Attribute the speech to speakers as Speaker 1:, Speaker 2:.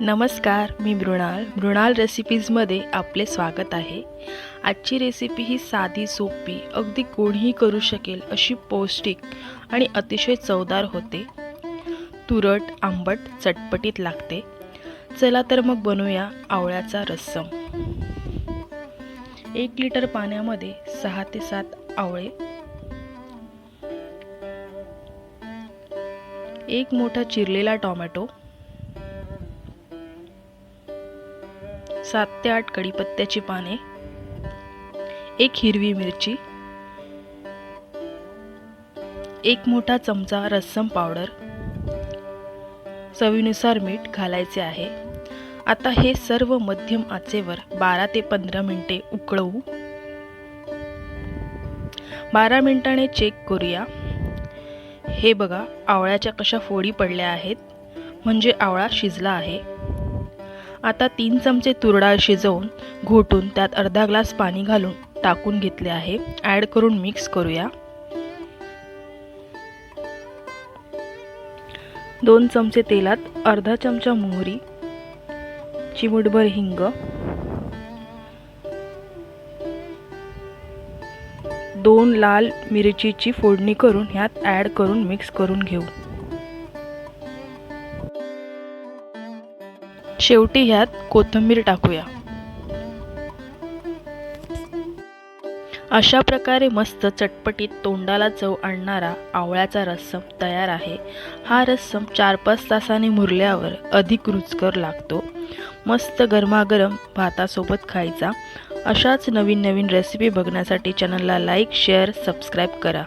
Speaker 1: नमस्कार मी मृणाल. मृणाल रेसिपीजमध्ये आपले स्वागत आहे. आजची रेसिपी ही साधी सोपी अगदी कोणीही करू शकेल अशी पौष्टिक आणि अतिशय चवदार होते. तुरट आंबट चटपटीत लागते. चला तर मग बनवूया आवळ्याचा रस्सम. एक लिटर पाण्यामध्ये सहा ते सात आवळे. एक मोठा चिरलेला टोमॅटो. सात ते आठ कढीपत्त्याची पाने एक हिरवी मिरची एक मोठा चमचा रस्सम पावडर चवीनुसार मीठ घालायचे आहे. आता हे सर्व मध्यम आचेवर बारा ते पंधरा मिनटे उकळवू. बारा मिनिटाने चेक करूया. हे बघा आवळ्याच्या कशा फोडी पडल्या आहेत. म्हणजे आवळा शिजला आहे. आता तीन चमचे तूर डाळ शिजवून घोटून त्यात अर्धा ग्लास पाणी घालून टाकून घेतले आहे. ॲड करून मिक्स करूया. दोन चमचे तेलात अर्धा चमचा मोहरी चिमूटभर हिंग दोन लाल मिरचीची फोडणी करून ह्यात ॲड करून मिक्स करून घेऊ. शेवटी ह्यात कोथिंबीर टाकूया. अशा प्रकारे मस्त चटपटीत तोंडाला चव आणणारा आवळ्याचा रस्सम तयार आहे. हा रस्सम चार पाच तासाने मुरल्यावर अधिक रुचकर लागतो. मस्त गरमागरम भातासोबत खायचा. अशाच नवीन नवीन रेसिपी बघण्यासाठी चॅनलला लाईक शेअर सबस्क्राईब करा.